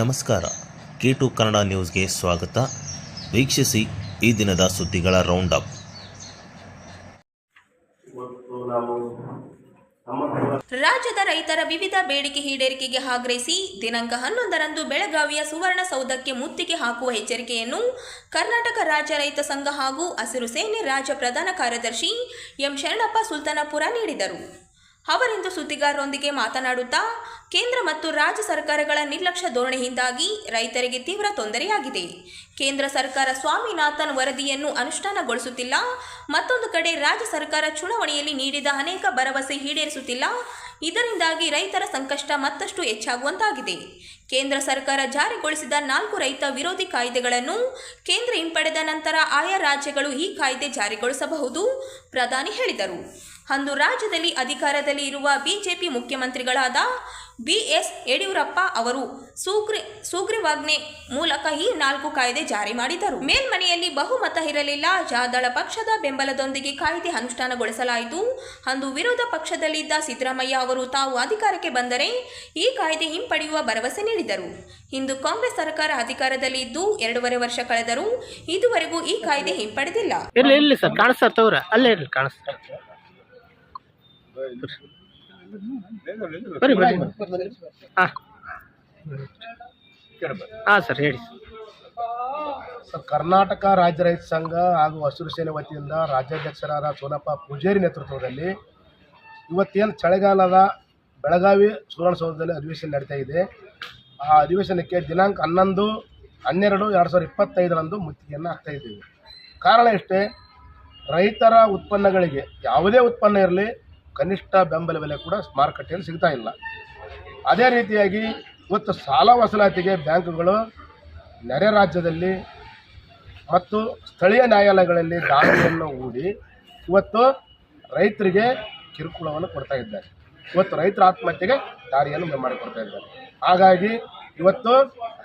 ನಮಸ್ಕಾರ. K to Kannada ನ್ಯೂಸ್ಗೆ ಸ್ವಾಗತ. ವೀಕ್ಷಿಸಿ ಈ ದಿನದ ಸುದ್ದಿಗಳ ರೌಂಡ್ ಅಪ್ ರಾಜ್ಯದ ರೈತರ ವಿವಿಧ ಬೇಡಿಕೆ ಈಡೇರಿಕೆಗೆ ಆಗ್ರಹಿಸಿ ದಿನಾಂಕ ಹನ್ನೊಂದರಂದು ಬೆಳಗಾವಿಯ ಸುವರ್ಣಸೌಧಕ್ಕೆ ಮುತ್ತಿಗೆ ಹಾಕುವ ಎಚ್ಚರಿಕೆಯನ್ನು ಕರ್ನಾಟಕ ರಾಜ್ಯ ರೈತ ಸಂಘ ಹಾಗೂ ಹಸಿರು ಸೇನೆ ರಾಜ್ಯ ಪ್ರಧಾನ ಕಾರ್ಯದರ್ಶಿ ಎಂ ಶರಣಪ್ಪ ಸುಲ್ತಾನಪುರ ನೀಡಿದರು. ಅವರಿಂದು ಸುದ್ದಿಗಾರರೊಂದಿಗೆ ಮಾತನಾಡುತ್ತಾ ಕೇಂದ್ರ ಮತ್ತು ರಾಜ್ಯ ಸರ್ಕಾರಗಳ ನಿರ್ಲಕ್ಷ್ಯ ಧೋರಣೆಯಿಂದಾಗಿ ರೈತರಿಗೆ ತೀವ್ರ ತೊಂದರೆಯಾಗಿದೆ. ಕೇಂದ್ರ ಸರ್ಕಾರ ಸ್ವಾಮಿನಾಥನ್ ವರದಿಯನ್ನು ಅನುಷ್ಠಾನಗೊಳಿಸುತ್ತಿಲ್ಲ. ಮತ್ತೊಂದು ಕಡೆ ರಾಜ್ಯ ಸರ್ಕಾರ ಚುನಾವಣೆಯಲ್ಲಿ ನೀಡಿದ ಅನೇಕ ಭರವಸೆ ಈಡೇರಿಸುತ್ತಿಲ್ಲ. ಇದರಿಂದಾಗಿ ರೈತರ ಸಂಕಷ್ಟ ಮತ್ತಷ್ಟು ಹೆಚ್ಚಾಗುವಂತಾಗಿದೆ. ಕೇಂದ್ರ ಸರ್ಕಾರ ಜಾರಿಗೊಳಿಸಿದ ನಾಲ್ಕು ರೈತ ವಿರೋಧಿ ಕಾಯ್ದೆಗಳನ್ನು ಕೇಂದ್ರ ಹಿಂಪಡೆದ ನಂತರ ಆಯಾ ರಾಜ್ಯಗಳು ಈ ಕಾಯ್ದೆ ಜಾರಿಗೊಳಿಸಬಹುದು, ಪ್ರಧಾನಿ ಹೇಳಿದರು. ಅಂದು ರಾಜ್ಯದಲ್ಲಿ ಅಧಿಕಾರದಲ್ಲಿ ಇರುವ ಬಿಜೆಪಿ ಮುಖ್ಯಮಂತ್ರಿಗಳಾದ ಬಿ ಎಸ್ ಯಡಿಯೂರಪ್ಪ ಅವರು ಸೂಗ್ರಿ, ಸುಗ್ರೀವಾಜ್ಞೆ ಮೂಲಕ ಈ ನಾಲ್ಕು ಕಾಯ್ದೆ ಜಾರಿ ಮಾಡಿದರು ಮೇಲ್ಮನೆಯಲ್ಲಿ ಬಹುಮತ ಇರಲಿಲ್ಲ. ಜಾದಳ ಪಕ್ಷದ ಬೆಂಬಲದೊಂದಿಗೆ ಕಾಯ್ದೆ ಅನುಷ್ಠಾನಗೊಳಿಸಲಾಯಿತು. ಅಂದು ವಿರೋಧ ಪಕ್ಷದಲ್ಲಿದ್ದ ಸಿದ್ದರಾಮಯ್ಯ ಅವರು ತಾವು ಅಧಿಕಾರಕ್ಕೆ ಬಂದರೆ ಈ ಕಾಯ್ದೆ ಹಿಂಪಡೆಯುವ ಭರವಸೆ ನೀಡಿದರು. ಇಂದು ಕಾಂಗ್ರೆಸ್ ಸರ್ಕಾರ ಅಧಿಕಾರದಲ್ಲಿ ಇದ್ದು ಎರಡೂವರೆ ವರ್ಷ ಕಳೆದರೂ ಇದುವರೆಗೂ ಈ ಕಾಯ್ದೆ ಹಿಂಪಡೆದಿಲ್ಲ ಇರ್ಲಿ ಇರ್ಲಿ ಸರ್ ಕಾಣಿಸ್ತಾರೆ ತವ್ರ ಅಲ್ಲೇ ಇರ್ಲಿ ಕಾಣಿಸ್ತಾರೆ ಬರ್ರಿ ಬರ್ರಿ. ಹಾಂ ಸರ್, ಹೇಳಿ. ಸರ್, ಕರ್ನಾಟಕ ರಾಜ್ಯ ರೈತ ಸಂಘ ಹಾಗೂ ಹಸಿರು ಸೇನೆ ವತಿಯಿಂದ ರಾಜ್ಯಾಧ್ಯಕ್ಷರಾದ ಸೋನಪ್ಪ ಪೂಜೇರಿ ನೇತೃತ್ವದಲ್ಲಿ ಇವತ್ತೇನು ಚಳಿಗಾಲದ ಬೆಳಗಾವಿ ಸುವರ್ಣಸೌಧದಲ್ಲಿ ಅಧಿವೇಶನ ನಡೀತಾ ಇದೆ. ಆ ಅಧಿವೇಶನಕ್ಕೆ ದಿನಾಂಕ ಹನ್ನೊಂದು, ಹನ್ನೆರಡು, ಎರಡು ಸಾವಿರದ ಇಪ್ಪತ್ತೈದರಂದು ಮುತ್ತಿಗೆಯನ್ನು ಹಾಕ್ತಾ ಇದ್ದೀವಿ. ಕಾರಣ ಇಷ್ಟೇ ರೈತರ ಉತ್ಪನ್ನಗಳಿಗೆ ಯಾವುದೇ ಉತ್ಪನ್ನ ಇರಲಿ ಕನಿಷ್ಠ ಬೆಂಬಲ ಬೆಲೆ ಕೂಡ ಮಾರುಕಟ್ಟೆಯಲ್ಲಿ ಸಿಗ್ತಾ ಇಲ್ಲ. ಅದೇ ರೀತಿಯಾಗಿ ಇವತ್ತು ಸಾಲ ವಸೂಲಾತಿಗೆ ಬ್ಯಾಂಕುಗಳು ನೆರೆ ರಾಜ್ಯದಲ್ಲಿ ಮತ್ತು ಸ್ಥಳೀಯ ನ್ಯಾಯಾಲಯಗಳಲ್ಲಿ ದಾಳಿಯನ್ನು ಹೂಡಿ ಇವತ್ತು ರೈತರಿಗೆ ಕಿರುಕುಳವನ್ನು ಕೊಡ್ತಾ ಇದ್ದಾರೆ. ಇವತ್ತು ರೈತರ ಆತ್ಮಹತ್ಯೆಗೆ ದಾರಿಯನ್ನು ಮಾಡಿಕೊಡ್ತಾ ಇದ್ದಾರೆ. ಹಾಗಾಗಿ ಇವತ್ತು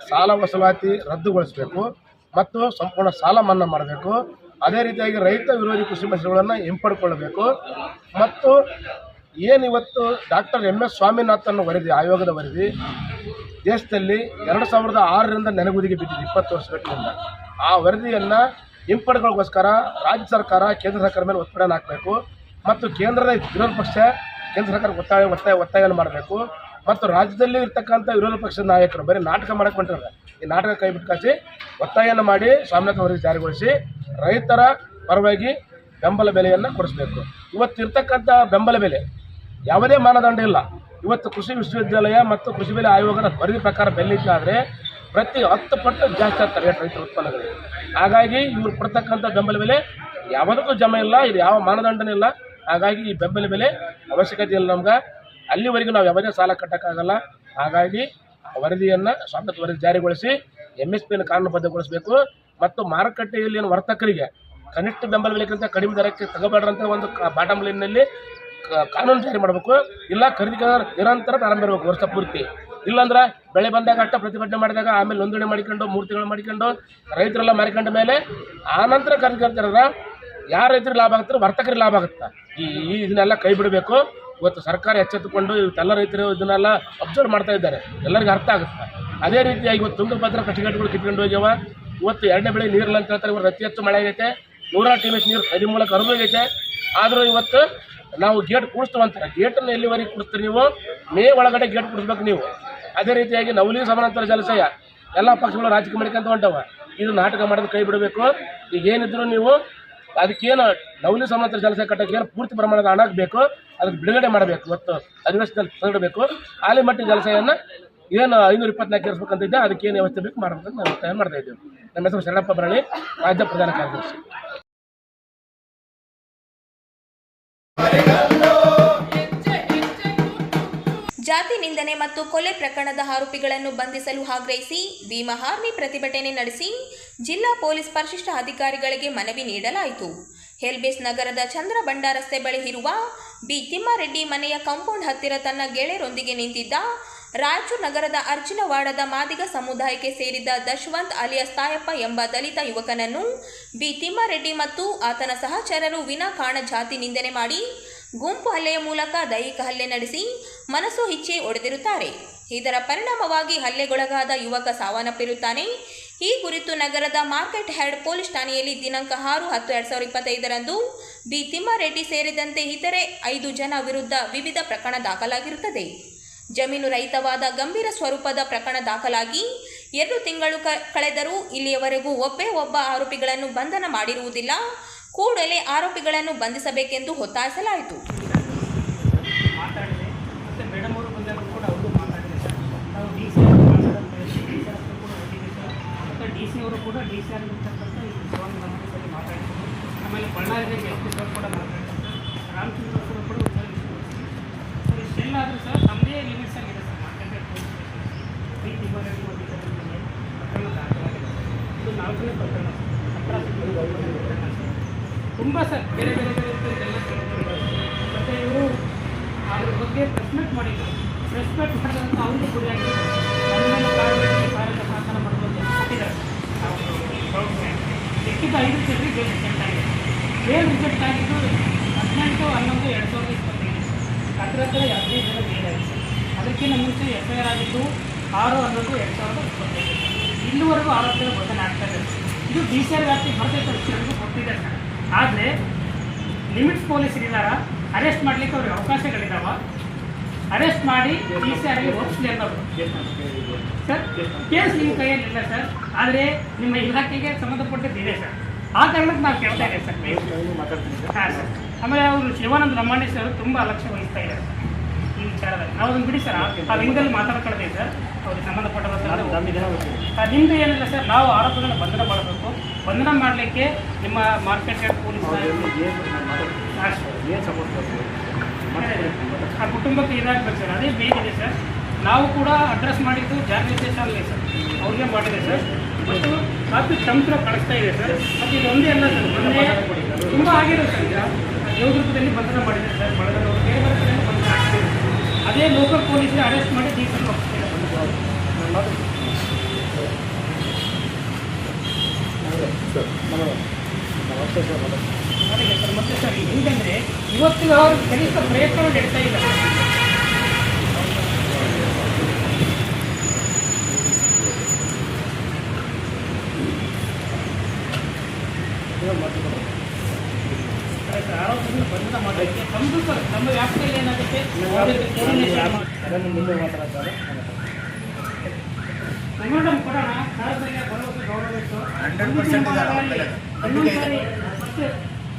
ಸಾಲ ವಸೂಲಾತಿ ರದ್ದುಗೊಳಿಸಬೇಕು ಮತ್ತು ಸಂಪೂರ್ಣ ಸಾಲ ಮನ್ನಾ ಮಾಡಬೇಕು. ಅದೇ ರೀತಿಯಾಗಿ ರೈತ ವಿರೋಧಿ ಕೃಷಿ ಮಸೂದೆಗಳನ್ನು ಹಿಂಪಡ್ಕೊಳ್ಬೇಕು. ಮತ್ತು ಏನು ಇವತ್ತು ಡಾಕ್ಟರ್ ಎಂ ಎಸ್ ಸ್ವಾಮಿನಾಥನ್ ವರದಿ, ಆಯೋಗದ ವರದಿ, ದೇಶದಲ್ಲಿ ಎರಡು ಸಾವಿರದ ಆರರಿಂದ ನೆನಗುದಿಗೆ ಬಿದ್ದಿದೆ ಇಪ್ಪತ್ತು ವರ್ಷಗಳಿಂದ ಆ ವರದಿಯನ್ನು ಹಿಂಪಡೆಗಳಿಗೋಸ್ಕರ ರಾಜ್ಯ ಸರ್ಕಾರ, ಕೇಂದ್ರ ಸರ್ಕಾರ ಮೇಲೆ ಒತ್ತಡ ಹಾಕಬೇಕು. ಮತ್ತು ಕೇಂದ್ರದ ವಿರೋಧ ಪಕ್ಷ, ಕೇಂದ್ರ ಸರ್ಕಾರ ಒತ್ತಾಯ ಒತ್ತಾಯ ಒತ್ತಾಯವನ್ನು ಮಾಡಬೇಕು. ಮತ್ತು ರಾಜ್ಯದಲ್ಲಿ ಇರ್ತಕ್ಕಂಥ ವಿರೋಧ ಪಕ್ಷದ ನಾಯಕರು, ಬರೀ ನಾಟಕ ಮಾಡಕ್ಕೆ ಹೊಂಟಿದ್ದಾರೆ ಈ ನಾಟಕ ಕೈಬಿಟ್ಟು ಕಾಸಿ ಒತ್ತಾಯವನ್ನು ಮಾಡಿ ಸ್ವಾಮಿನಾಥನ್ ವರದಿ ಜಾರಿಗೊಳಿಸಿ ರೈತರ ಪರವಾಗಿ ಬೆಂಬಲ ಬೆಲೆಯನ್ನು ಕೊಡಿಸಬೇಕು. ಇವತ್ತಿರ್ತಕ್ಕಂಥ ಬೆಂಬಲ ಬೆಲೆ ಯಾವುದೇ ಮಾನದಂಡ ಇಲ್ಲ. ಇವತ್ತು ಕೃಷಿ ವಿಶ್ವವಿದ್ಯಾಲಯ ಮತ್ತು ಕೃಷಿ ಬೆಲೆ ಆಯೋಗದ ವರದಿ ಪ್ರಕಾರ ಬೆಲೆ ಪ್ರತಿ ಹತ್ತು ಪಟ್ಟು ಜಾಸ್ತಿ ಆಗ್ತಾರೆ ರೈತರ ಉತ್ಪನ್ನಗಳಿಗೆ. ಹಾಗಾಗಿ ಇವರು ಕೊಡ್ತಕ್ಕಂಥ ಬೆಂಬಲ ಬೆಲೆ ಯಾವುದಕ್ಕೂ ಜಮ ಇಲ್ಲ, ಇದು ಯಾವ ಮಾನದಂಡನೂ ಇಲ್ಲ. ಹಾಗಾಗಿ ಈ ಬೆಂಬಲ ಬೆಲೆ ಅವಶ್ಯಕತೆ ಇಲ್ಲ ನಮ್ಗೆ. ಅಲ್ಲಿವರೆಗೂ ನಾವು ಯಾವುದೇ ಸಾಲ ಕಟ್ಟೋಕ್ಕಾಗಲ್ಲ. ಹಾಗಾಗಿ ವರದಿಯನ್ನು ಸ್ವಾಗತ ವರದಿ ಜಾರಿಗೊಳಿಸಿ ಎಂ ಎಸ್ ಪಿಯನ್ನು ಕಾನೂನುಬದ್ಧಗೊಳಿಸಬೇಕು ಮತ್ತು ಮಾರುಕಟ್ಟೆಯಲ್ಲಿ ವರ್ತಕರಿಗೆ ಕನಿಷ್ಠ ಬೆಂಬಲ ಬೆಲೆಗಿಂತ ಕಡಿಮೆ ದರಕ್ಕೆ ತಗೋಬೇಡ್ರಂತ ಒಂದು ಬಾಟಮ್ ಲೈನ್ನಲ್ಲಿ ಕಾನೂನು ಜಾರಿ ಮಾಡಬೇಕು. ಇಲ್ಲ ಖರೀದಿಗಾರ ನಿರಂತರ ಪ್ರಾರಂಭ ಇರಬೇಕು ವರ್ಷ ಪೂರ್ತಿ. ಇಲ್ಲಾಂದ್ರೆ ಬೆಳೆ ಬಂದಾಗ ಅಷ್ಟ ಪ್ರತಿಭಟನೆ ಮಾಡಿದಾಗ ಆಮೇಲೆ ನೋಂದಣಿ ಮಾಡಿಕೊಂಡು ಮೂರ್ತಿಗಳು ಮಾಡಿಕೊಂಡು ರೈತರೆಲ್ಲ ಮಾರಿಕೊಂಡ ಮೇಲೆ ನಂತರ ಖರೀದಿಗಾರ ಯಾರು ರೈತರಿಗೆ ಲಾಭ ಆಗುತ್ತೆ ವರ್ತಕರಿಗೆ ಲಾಭ ಆಗುತ್ತೆ? ಈ ಇದನ್ನೆಲ್ಲ ಕೈ ಬಿಡಬೇಕು. ಇವತ್ತು ಸರ್ಕಾರ ಎಚ್ಚೆತ್ತುಕೊಂಡು ಇವತ್ತೆಲ್ಲ ರೈತರು ಇದನ್ನೆಲ್ಲ ಅಬ್ಸರ್ವ್ ಮಾಡ್ತಾ ಇದ್ದಾರೆ. ಎಲ್ಲರಿಗೂ ಅರ್ಥ ಆಗುತ್ತೆ. ಅದೇ ರೀತಿಯಾಗಿ ಇವತ್ತು ತುಂಗಭದ್ರಾ ಕಟ್ಟಿಗಟ್ಟುಗಳು ಕಿತ್ಕೊಂಡು ಹೋಗ್ಯಾವ. ಇವತ್ತು ಎರಡನೇ ಬೆಳೆ ನೀರಿಲ್ಲ ಅಂತ ಹೇಳ್ತಾರೆ. ಇವತ್ತು ಅತಿ ಹೆಚ್ಚು ಮಳೆ ಆಗೈತೆ. ನೂರಾರು ಟಿ ನೀರು ನದಿ ಮೂಲಕ ಹರಿದೋಗೈತೆ ಆದರೂ ಇವತ್ತು ನಾವು ಗೇಟ್ ಕೂಡಿಸ್ತೀವಿ ಅಂತಾರೆ ಗೇಟನ್ನು ಎಲ್ಲಿವರೆಗೆ ಕೂಡಿಸ್ತೀರಿ ನೀವು? ಮೇ ಒಳಗಡೆ ಗೇಟ್ ಕೂಡಿಸ್ಬೇಕು ನೀವು. ಅದೇ ರೀತಿಯಾಗಿ ನವಲಿ ಸಮಾನಾಂತರ ಜಲಾಶಯ. ಎಲ್ಲ ಪಕ್ಷಗಳು ರಾಜಕೀಯ ಮಾಡ್ಕೊಂತ ಹೊಂಟವ. ಇದು ನಾಟಕ ಮಾಡೋದು ಕೈ ಬಿಡಬೇಕು. ಈಗ ಏನಿದ್ರು ನೀವು ಅದಕ್ಕೇನು ನವಲಿ ಸಮಾನಾಂತರ ಜಲಾಶಯ ಕಟ್ಟಕ್ಕೆ ಏನು ಪೂರ್ತಿ ಪ್ರಮಾಣದ ಹಣ ಬೇಕು ಅದಕ್ಕೆ ಬಿಡುಗಡೆ ಮಾಡಬೇಕು. ಇವತ್ತು ಅಧಿವೇಶನದಲ್ಲಿ ತಂದಿಡಬೇಕು ಆಲಿಮಟ್ಟಿ ಜಲಾಶಯನ ಏನು ಐನೂರ ಇಪ್ಪತ್ನಾಲ್ಕು ಇರಿಸ್ಬೇಕಂತಿದ್ದೆ ಅದಕ್ಕೆ ಏನು ವ್ಯವಸ್ಥೆ ಬೇಕು ಮಾಡಬೇಕಂತ ನಾವು ತಯಾರು ಮಾಡ್ತಾ ಇದ್ದೇವೆ ನಮ್ಮ ಹೆಸರು ಶರಣಪ್ಪ ಬರಳಿ ರಾಜ್ಯ ಪ್ರಧಾನ ಕಾರ್ಯದರ್ಶಿ. ಜಾತಿ ನಿಂದನೆ ಮತ್ತು ಕೊಲೆ ಪ್ರಕರಣದ ಆರೋಪಿಗಳನ್ನು ಬಂಧಿಸಲು ಆಗ್ರಹಿಸಿ ಭೀಮಹಾರ್ಮಿ ಪ್ರತಿಭಟನೆ ನಡೆಸಿ ಜಿಲ್ಲಾ ಪೊಲೀಸ್ ಪರಿಶಿಷ್ಟ ಅಧಿಕಾರಿಗಳಿಗೆ ಮನವಿ ನೀಡಲಾಯಿತು. ಹೆಲ್ಬೇಸ್ ನಗರದ ಚಂದ್ರಬಂಡ ರಸ್ತೆ ಬಳಿ ಇರುವ ಬಿ ತಿಮ್ಮಾರೆಡ್ಡಿ ಮನೆಯ ಕಾಂಪೌಂಡ್ ಹತ್ತಿರ ತನ್ನ ಗೆಳೆಯರೊಂದಿಗೆ ನಿಂತಿದ್ದ ರಾಯಚೂರು ನಗರದ ಅರ್ಜುನವಾಡದ ಮಾದಿಗ ಸಮುದಾಯಕ್ಕೆ ಸೇರಿದ ದಶವಂತ್ ಅಲಿಯಾಸ್ ತಾಯಪ್ಪ ಎಂಬ ದಲಿತ ಯುವಕನನ್ನು ಬಿ ತಿಮ್ಮಾರೆಡ್ಡಿ ಮತ್ತು ಆತನ ಸಹಚರರು ವಿನಾಕಾರಣ ಜಾತಿ ನಿಂದನೆ ಮಾಡಿ ಗುಂಪು ಹಲ್ಲೆಯ ಮೂಲಕ ದೈಹಿಕ ಹಲ್ಲೆ ನಡೆಸಿ ಮನಸ್ಸು ಇಚ್ಛೆ ಒಡೆದಿರುತ್ತಾರೆ. ಇದರ ಪರಿಣಾಮವಾಗಿ ಹಲ್ಲೆಗೊಳಗಾದ ಯುವಕ ಸಾವನ್ನಪ್ಪಿರುತ್ತಾನೆ. ಈ ಕುರಿತು ನಗರದ ಮಾರ್ಕೆಟ್ ಹೆಡ್ ಪೊಲೀಸ್ ಠಾಣೆಯಲ್ಲಿ ದಿನಾಂಕ ಆರು ಹತ್ತು ಎರಡು ಸಾವಿರದ ಇಪ್ಪತ್ತೈದರಂದು ಬಿ ತಿಮ್ಮಾರೆಡ್ಡಿ ಸೇರಿದಂತೆ ಇತರೆ ಐದು ಜನ ವಿರುದ್ಧ ವಿವಿಧ ಪ್ರಕರಣ ದಾಖಲಾಗಿರುತ್ತದೆ. ಜಮೀನು ರಹಿತವಾದ ಗಂಭೀರ ಸ್ವರೂಪದ ಪ್ರಕರಣ ದಾಖಲಾಗಿ ಎರಡು ತಿಂಗಳು ಕಳೆದರೂ ಇಲ್ಲಿಯವರೆಗೂ ಒಬ್ಬೇ ಒಬ್ಬ ಆರೋಪಿಗಳನ್ನು ಬಂಧನ ಮಾಡಿರುವುದಿಲ್ಲ. ಕೂಡಲೇ ಆರೋಪಿಗಳನ್ನು ಬಂಧಿಸಬೇಕೆಂದು ಒತ್ತಾಯಿಸಲಾಯಿತು ಮಾತಾಡಿದೆ ಮತ್ತು ಮೇಡಮ್ ಅವರು ಬಂದಾಗ ಕೂಡ ಅವರು ಮಾತಾಡಿದೆ ಸರ್ ನಾವು ಡಿ ಸಿ ಅವರು ಮಾತಾಡೋದು ಡಿ ಸಿ ಹತ್ರ ಕೂಡ ಹೋಗಿದ್ದೀವಿ ಸರ್ ಮತ್ತು ಡಿ ಸಿ ಅವರು ಕೂಡ ಡಿ ಸಿ ಆರ್ ಇರ್ತಕ್ಕಂಥ ಈ ವಿಷಯವನ್ನು ನಮ್ಮ ಜೊತೆ ಆಮೇಲೆ ಬಳ್ಳಾರಿಗೆ ಎಸ್ ಪಿ ಸರ್ ಕೂಡ ಮಾತಾಡ್ತಾರೆ. ರಾಮಚಂದ್ರ ಸರ್ ಕೂಡ ಸರ್ ಸರ್ ಇಷ್ಟೆಲ್ಲಾದರೂ ಸರ್. ನಮ್ಮದೇ ಲಿಮಿಟ್ಸ್ ಆಗಿದೆ ಸರ್ ಮಾರ್ಕೆಟ್ ಪ್ರಕರಣ ದಾಖಲಾಗಿದೆ. ಇದು ನಾಲ್ಕನೇ ಪ್ರಕರಣ. ತುಂಬ ಸರ್, ಬೇರೆ ಬೇರೆ ಬೇರೆ ಎಲ್ಲ ಮತ್ತು ಇವರು ಅದ್ರ ಬಗ್ಗೆ ಪ್ರೆಸ್ಮೆಂಟ್ ಮಾಡಿಲ್ಲ ಪ್ರೆಸ್ಮೆಂಟ್ ಮಾಡಿದಂಥ ಅವ್ರಿಗೆ ಗುರಿಯಾಗಿದೆ ನಮ್ಮನ್ನು ಕಾರಣಕ್ಕೆ ಕಾರಣ ಸಾಧನ ಮಾಡಬಹುದು ಕೊಟ್ಟಿದ್ದಾರೆ ಲಿಖಿತ ಐದು ಬೇಲ್ ರಿಜೆಕ್ಟ್ ಆಗಿದೆ. ಬೇಲ್ ರಿಜೆಕ್ಟ್ ಆಗಿದ್ದು? ಹದಿನೆಂಟು, ಹನ್ನೊಂದು, ಎರಡು ಸಾವಿರದ ಇಪ್ಪತ್ತೈದು. ಅದರ ಹತ್ರ ಹದಿನೈದು ಜನ ಆಗಿದೆ ಅದಕ್ಕಿಂತ ಮುಂಚೆ ಎಫ್ ಐ ಆರ್ ಆಗಿದ್ದು ಆರು, ಹನ್ನೊಂದು, ಎರಡು ಸಾವಿರದ ಇಪ್ಪತ್ತೈದು. ಇಲ್ಲಿವರೆಗೂ ಆರೋಪಿಗಳ ಘೋಷಣೆ ಆಗ್ತಾ ಇದೆ. ಇದು ಡಿ ಸಿ ಆರ್ ವ್ಯಾಪ್ತಿ ಬರ್ತೈತೆ ವಿಷಯಕ್ಕೂ ಗೊತ್ತಿದೆ ಸರ್. ಆದರೆ ಲಿಮಿಟ್ಸ್ ಪೊಲೀಸರಿದಾರ ಅರೆಸ್ಟ್ ಮಾಡಲಿಕ್ಕೆ ಅವ್ರಿಗೆ ಅವಕಾಶಗಳಿದಾವ? ಅರೆಸ್ಟ್ ಮಾಡಿ ಡಿ ಸಿ ಆರ್ಗೆ ಒಪ್ಪಿಸಲಿ ಅಂತ ಸರ್ ಕೇಸ್ ನಿಮ್ಮ ಕೈಯಲ್ಲಿ ಇಲ್ಲ ಸರ್. ಆದರೆ ನಿಮ್ಮ ಇಲಾಖೆಗೆ ಸಂಬಂಧಪಟ್ಟದ್ದು ಇದೆ ಸರ್. ಆ ಕಾರಣಕ್ಕೆ ನಾವು ಕೇಳ್ತಾ ಇದ್ದೇವೆ ಸರ್. ಹಾಂ ಸರ್. ಆಮೇಲೆ ಅವರು ಶಿವಾನಂದ ಲಮಾಣಿ ಸರ್ ತುಂಬ ಅಲಕ್ಷ್ಯ ವಹಿಸ್ತಾ ಇದ್ದಾರೆ ಈ ವಿಚಾರದಲ್ಲಿ. ನಾವು ಅದನ್ನು ಬಿಡಿ ಸರ್. ಆ ವಿಂಗಲ್ಲಿ ಮಾತಾಡ್ಕೊಳ್ತೀವಿ ಸರ್. ಅವ್ರಿಗೆ ಸಂಬಂಧಪಟ್ಟ ನಿಮ್ಮದು ಏನಿಲ್ಲ ಸರ್. ನಾವು ಆರೋಪಗಳನ್ನು ಬಂಧನ ಮಾಡಬೇಕು. ಬಂಧನ ಮಾಡಲಿಕ್ಕೆ ನಿಮ್ಮ ಮಾರ್ಕೆಟ್ ಪೊಲೀಸ್ ಏನು ಪೊಲೀಸ್ ಆ ಕುಟುಂಬಕ್ಕೆ ಇದಾಗಬೇಕು ಸರ್ ಅದೇ ಬೇಕಿದೆ ಸರ್. ನಾವು ಕೂಡ ಅಡ್ರೆಸ್ ಮಾಡಿದ್ದು ಜಾಗೃತೇಶಲ್ಲಿ ಸರ್. ಅವ್ರಿಗೆ ಮಾಡಿದೆ ಸರ್. ಮತ್ತು ಕಾಪಿ ತಂತ್ರ ಕಳಿಸ್ತಾ ಇದೆ ಸರ್. ಮತ್ತು ಇದು ಒಂದೇ ಅಲ್ಲ ಸರ್. ಮೊನ್ನೆ ತುಂಬ ಆಗಿದೆ ಸರ್. ಈಗ ದೇವದುರ್ಗದಲ್ಲಿ ಬಂಧನ ಮಾಡಿದೆ ಸರ್. ಬಳಗದವರು ಬೇರೆ ಬೇರೆ ಕಡೆಯಿಂದ ಬಂಧನ ಆಗ್ತಿದೆ ಅದೇ ಲೋಕಲ್ ಪೊಲೀಸರು ಅರೆಸ್ಟ್ ಮಾಡಿ ಡೀಸೆಲ್ ಸರ್, ನಮಸ್ತೆ ಸರ್ ಮತ್ತೆ ಸರ್ ಹೆಂಗಂದ್ರೆ ಇವತ್ತಿನ ಅವರು ಕನಿಷ್ಠ ಪ್ರಯತ್ನ ನಡೀತಾ ಆರೋಪದಿಂದ ಬಂಧನ ತಮ್ಮದು ಸರ್ ನಮ್ಮ ವ್ಯಾಪ್ತಿಯಲ್ಲಿ ಏನಾಗುತ್ತೆ coordination ಮಾಡಿ- ಮೆಮೊರಂಡಮ್ ಕೊಡೋಣ ಸಾರ್ವಜನಿಕ ಭರವಸೆ ಗೌರವ ಇಟ್ಟು ಹಂಡ್ರೆಡ್ ಪರ್ಸೆಂಟ್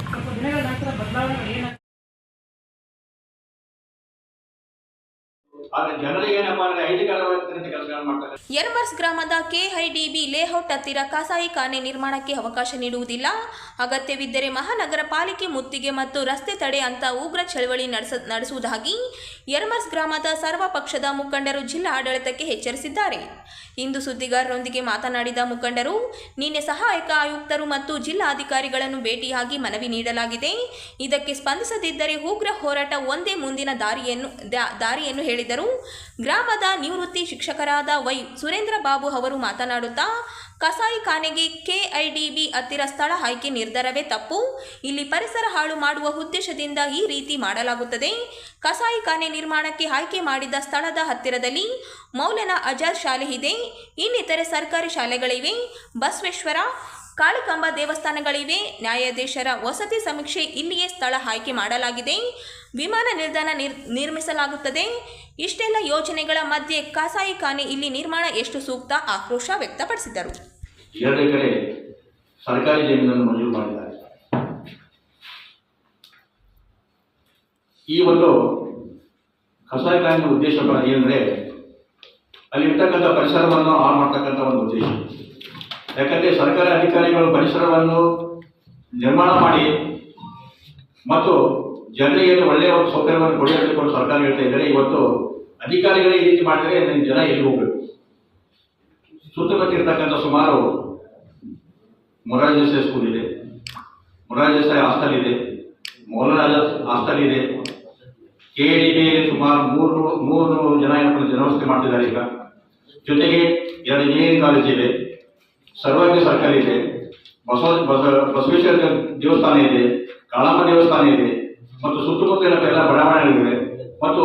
ಸ್ವಲ್ಪ ದಿನಗಳ ನಂತರ ಬದಲಾವಣೆ ಏನಾಗ್ತದೆ ಯರ್ಮರ್ಸ್ ಗ್ರಾಮದ ಕೆಐಡಿಬಿ ಲೇಔಟ್ ಹತ್ತಿರ ಕಸಾಯಿ ಖಾನೆ ನಿರ್ಮಾಣಕ್ಕೆ ಅವಕಾಶ ನೀಡುವುದಿಲ್ಲ. ಅಗತ್ಯವಿದ್ದರೆ ಮಹಾನಗರ ಪಾಲಿಕೆ ಮುತ್ತಿಗೆ ಮತ್ತು ರಸ್ತೆ ತಡೆ ಅಂತ ಉಗ್ರ ಚಳವಳಿ ನಡೆಸ ನಡೆಸುವುದಾಗಿ ಯರ್ಮರ್ಸ್ ಗ್ರಾಮದ ಸರ್ವ ಪಕ್ಷದ ಮುಖಂಡರು ಜಿಲ್ಲಾ ಆಡಳಿತಕ್ಕೆ ಎಚ್ಚರಿಸಿದ್ದಾರೆ. ಇಂದು ಸುದ್ದಿಗಾರರೊಂದಿಗೆ ಮಾತನಾಡಿದ ಮುಖಂಡರು, ನಿನ್ನೆ ಸಹಾಯಕ ಆಯುಕ್ತರು ಮತ್ತು ಜಿಲ್ಲಾಧಿಕಾರಿಗಳನ್ನು ಭೇಟಿಯಾಗಿ ಮನವಿ ನೀಡಲಾಗಿದೆ. ಇದಕ್ಕೆ ಸ್ಪಂದಿಸದಿದ್ದರೆ ಉಗ್ರ ಹೋರಾಟ ಒಂದೇ ಮುಂದಿನ ದಾರಿಯನ್ನು ದಾರಿಯನ್ನು ಹೇಳಿದರು. ಗ್ರಾಮದ ನಿವೃತ್ತಿ ಶಿಕ್ಷಕರಾದ ವೈ ಸುರೇಂದ್ರ ಬಾಬು ಅವರು ಮಾತನಾಡುತ್ತಾ ಕಸಾಯಿ ಖಾನೆಗೆ ಕೆಐಡಿಬಿ ಹತ್ತಿರ ಸ್ಥಳ ಆಯ್ಕೆ ನಿರ್ಧಾರವೇ ತಪ್ಪು. ಇಲ್ಲಿ ಪರಿಸರ ಹಾಳು ಮಾಡುವ ಉದ್ದೇಶದಿಂದ ಈ ರೀತಿ ಮಾಡಲಾಗುತ್ತದೆ. ಕಸಾಯಿಖಾನೆ ನಿರ್ಮಾಣಕ್ಕೆ ಆಯ್ಕೆ ಮಾಡಿದ ಸ್ಥಳದ ಹತ್ತಿರದಲ್ಲಿ ಮೌಲ್ಯನ ಅಜಾದ್ ಶಾಲೆ ಇದೆ. ಇನ್ನಿತರೆ ಸರ್ಕಾರಿ ಶಾಲೆಗಳಿವೆ. ಬಸವೇಶ್ವರ, ಕಾಳಿಕಂಬ ದೇವಸ್ಥಾನಗಳಿವೆ. ನ್ಯಾಯಾಧೀಶರ ವಸತಿ ಸಮೀಕ್ಷೆ ಇಲ್ಲಿಯೇ ಸ್ಥಳ ಆಯ್ಕೆ ಮಾಡಲಾಗಿದೆ. ವಿಮಾನ ನಿಲ್ದಾಣ ನಿರ್ ನಿರ್ಮಿಸಲಾಗುತ್ತದೆ. ಇಷ್ಟೆಲ್ಲ ಯೋಜನೆಗಳ ಮಧ್ಯೆ ಕಸಾಯಿ ಖಾನೆ ಇಲ್ಲಿ ನಿರ್ಮಾಣ ಎಷ್ಟು ಸೂಕ್ತ ಆಕ್ರೋಶ ವ್ಯಕ್ತಪಡಿಸಿದರು. ಎರಡು ಕಡೆ ಸರ್ಕಾರಿ ಜಮೀನನ್ನು ಮಂಜೂರು ಮಾಡಿದ್ದಾರೆ. ಈ ಒಂದು ಕಸಾಯಿಖಾನೆ ಉದ್ದೇಶ ಏನಂದ್ರೆ ಅಲ್ಲಿರ್ತಕ್ಕಂಥ ಪರಿಸರವನ್ನು ಹಾಳು ಮಾಡ್ತಕ್ಕಂಥ ಒಂದು ಉದ್ದೇಶ. ಯಾಕಂದ್ರೆ ಸರ್ಕಾರಿ ಅಧಿಕಾರಿಗಳು ಪರಿಸರವನ್ನು ನಿರ್ಮಾಣ ಮಾಡಿ ಮತ್ತು ಜನರಿಗೆ ಒಳ್ಳೆಯ ಒಂದು ಸೌಕರ್ಯವನ್ನು ಕೊಡಬೇಕು ಸರ್ಕಾರ ಹೇಳ್ತಾ ಇದ್ದಾರೆ. ಇವತ್ತು ಅಧಿಕಾರಿಗಳೇ ಈ ರೀತಿ ಮಾಡಿದರೆ ನನ್ನ ಜನ ಎಲ್ಲಿ ಹೋಗ್ಬೇಕು? ಸುತ್ತಮುತ್ತ ಸುಮಾರು ದೇಸಾಯಿ ಸ್ಕೂಲ್ ಇದೆ ದೇಸಾಯಿ ಹಾಸ್ಟೆಲ್ ಇದೆ, ಮೌಲರಾಜ ಹಾಸ್ಟೆಲ್ ಇದೆ. ಕೆ ಡಿ ಸುಮಾರು ಮೂರು ಮೂರು ಜನ ಏನಪ್ಪ ಜನವಸತಿ ಮಾಡ್ತಿದ್ದಾರೆ ಈಗ. ಜೊತೆಗೆ ಎರಡು ಇಂಜಿನಿಯರಿಂಗ್ ಕಾಲೇಜ್ ಇದೆ, ಸರ್ವಜ್ಞ ಸರ್ಕಲ್ ಇದೆ, ಬಸವ, ಬಸ- ಬಸವೇಶ್ವರ ದೇವಸ್ಥಾನ ಇದೆ, ಕಾಳಮ್ಮ ದೇವಸ್ಥಾನ ಇದೆ. ಮತ್ತು ಸುತ್ತಮುತ್ತ ಎಲ್ಲ ಬಡಾವಣೆಗಳಿವೆ. ಮತ್ತು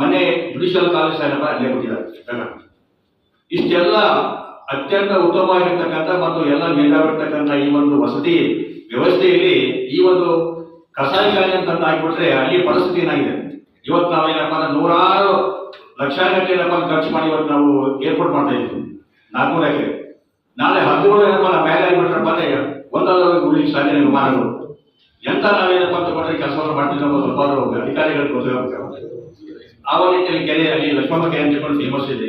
ಮನೆ ಜುಡಿಷಿಯಲ್ ಕಾಲೇಜ್ ಏನಪ್ಪ ಅಲ್ಲೇ ಕೊಟ್ಟಿದ್ದಾರೆ. ಇಷ್ಟೆಲ್ಲ ಅತ್ಯಂತ ಉತ್ತಮವಾಗಿರ್ತಕ್ಕಂಥ ಮತ್ತು ಎಲ್ಲ ಮೇಲಾಗಿರ್ತಕ್ಕಂಥ ಈ ಒಂದು ವಸತಿ ವ್ಯವಸ್ಥೆಯಲ್ಲಿ ಈ ಒಂದು ಕಸಾಯಿಖಾನೆ ಅಂತ ಆಗಿಬಿಟ್ರೆ ಅಲ್ಲಿ ಪರಿಸ್ಥಿತಿ ಏನಾಗಿದೆ? ಇವತ್ತು ನಾವೇನಪ್ಪ ಅಂದ್ರೆ ನೂರಾರು ಲಕ್ಷಾಂಗಟ್ಟಲೆ ಏನಪ್ಪ ಖರ್ಚು ಮಾಡಿ ಇವತ್ತು ನಾವು ಏರ್ಪೋರ್ಟ್ ಮಾಡ್ತಾ ಇದ್ವಿ ನಾಲ್ಕೂರು ಎಕರೆ. ನಾಳೆ ಹದಿನೇಳು ಏನಪ್ಪ ಮೇಲೆ ಆಗಿಬಿಟ್ರಪ್ಪ ಅಂದ್ರೆ ಒಂದಾದ್ರೂ ಸಾಧ್ಯ ವಿಮಾನಗಳು ಎಂತ ನಾವೇನಪ್ಪ ಅಂತ ಕೊಟ್ಟರೆ ಕೆಲಸವನ್ನು ಮಾಡ್ತಿದ್ದ ಸ್ವಲ್ಪ ಅಧಿಕಾರಿಗಳು ಗೊತ್ತಾಗಬೇಕು ಆವಾಗ ಕೆರೆ ಅಲ್ಲಿ ಲಕ್ಷ್ಮಣ ಕೆರೆ ಅಂತ ಹೇಳ್ಕೊಂಡು ಫೇಮಸ್ ಇದೆ.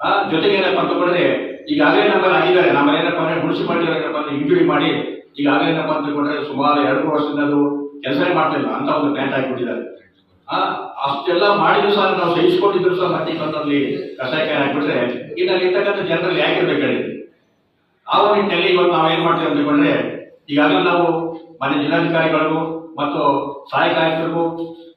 ಆ, ಜೊತೆಗೆ ಏನಪ್ಪ ಅಂತಂದ್ರೆ ಈಗಾಗಲೇ ನಮ್ಮಲ್ಲಿ ಆಗಿದ್ದಾರೆ. ನಮ್ಮ ಏನಪ್ಪ ಅಂದ್ರೆ ಮುನ್ಸಿಪಾಲಿಟಿ ಏನಪ್ಪ ಅಂದ್ರೆ ಇಂಜುರಿ ಮಾಡಿ, ಈಗಾಗಲೇ ಏನಪ್ಪ ಅಂತಂದ್ರೆ ಸುಮಾರು ಎರಡು ವರ್ಷದಿಂದ ಅದು ಕೆಲಸನೇ ಮಾಡ್ತಿಲ್ಲ ಅಂತ ಒಂದು ಪ್ಲಾಂಟ್ ಆ, ಅಷ್ಟೆಲ್ಲ ಮಾಡಿದ್ರು ಸಹ ನಾವು ಸಹಿಸಿಕೊಂಡಿದ್ರು ಸಹ ಮತ್ತೆ ಬಂದಲ್ಲಿ ಕಷಾಯಕ ಹಾಕ್ಬಿಟ್ರೆ, ಇನ್ನು ಅಲ್ಲಿ ಇರ್ತಕ್ಕಂಥ ಜನರಲ್ಲಿ ಯಾಕೆ ಬೇಕಾಗಿದೆ ಆ ಒಂದು ನಿಟ್ಟಿನಲ್ಲಿ ಇವತ್ತು ನಾವು ಏನ್ ಮಾಡ್ತೀವಿ ಅಂತ ಹೇಳ್ಕೊಂಡ್ರೆ ಈಗಾಗಲೇ ನಾವು ಮನೆ ಜಿಲ್ಲಾಧಿಕಾರಿಗಳಿಗೂ ಮತ್ತು ಸಹಾಯಕ ಆಯುಕ್ತರಿಗೂ